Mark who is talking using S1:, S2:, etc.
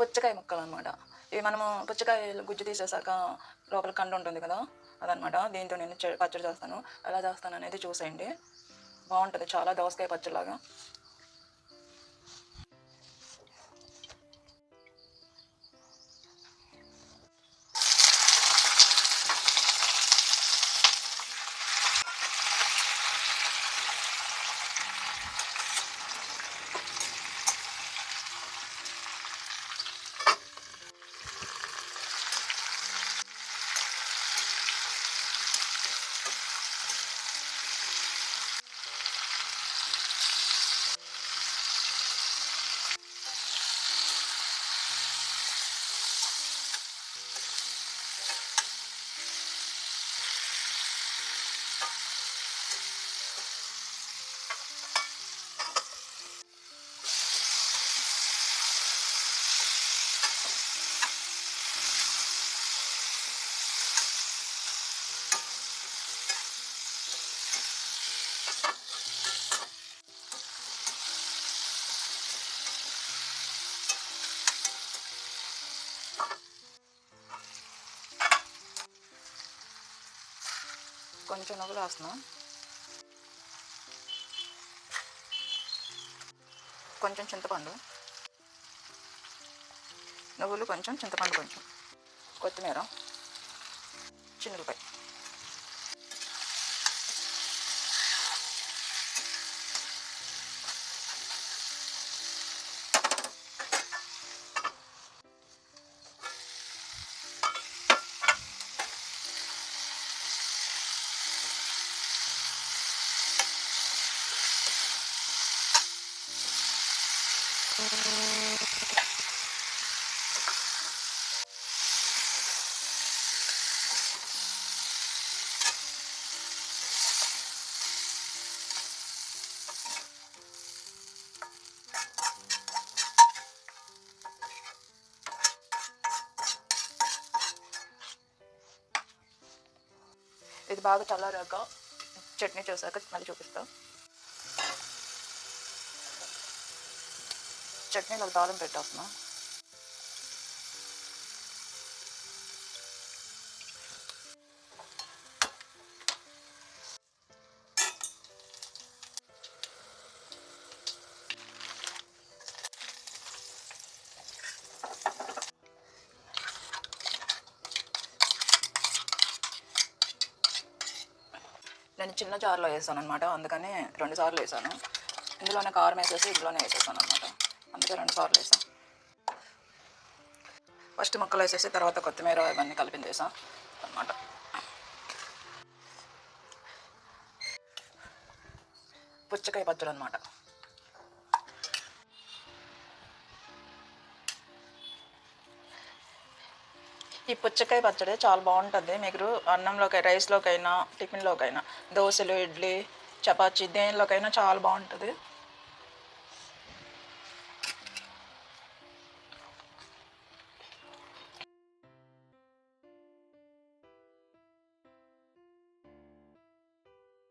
S1: పుచ్చకాయ ముక్కలు అనమాట ఇవి మనము పుచ్చకాయ గుజ్జు తీసేసాక లోపల కండు ఉంటుంది కదా అదనమాట దీంతో నేను పచ్చడి చేస్తాను. ఎలా చేస్తాను అనేది చూసేయండి. బాగుంటుంది. చాలా దోసకాయ పచ్చడిలాగా. కొంచెం నువ్వులు వేస్తున్నాం కొంచెం చింతపండు. నువ్వులు కొంచెం చింతపండు కొంచెం. కొత్తిమీర. చిన్నులపై ఇది బాగా చల్లారాక చట్నీ చూసాక మళ్ళీ చూపిస్తాం. చట్నీలో తాళం పెట్టేస్తున్నాం నేను చిన్న జార్లో వేసాను అనమాట అందుకని రెండు సార్లు వేసాను. ఇందులోనే కారం వేసేసి ఇందులోనే వేసేసాను అనమాట అందుకే రెండు సార్లు వేసాం. ఫస్ట్ ముక్కలు వేసేసి తర్వాత కొత్తిమీర ఇవన్నీ కలిపింది వేసాం అనమాట పుచ్చకాయ పచ్చడి అనమాట ఈ పుచ్చకాయ పచ్చడి చాలా బాగుంటుంది. మీకు అన్నంలోకి రైస్లోకైనా టిఫిన్లోకైనా దోశలు ఇడ్లీ చపాతీ దేనిలోకైనా చాలా బాగుంటుంది.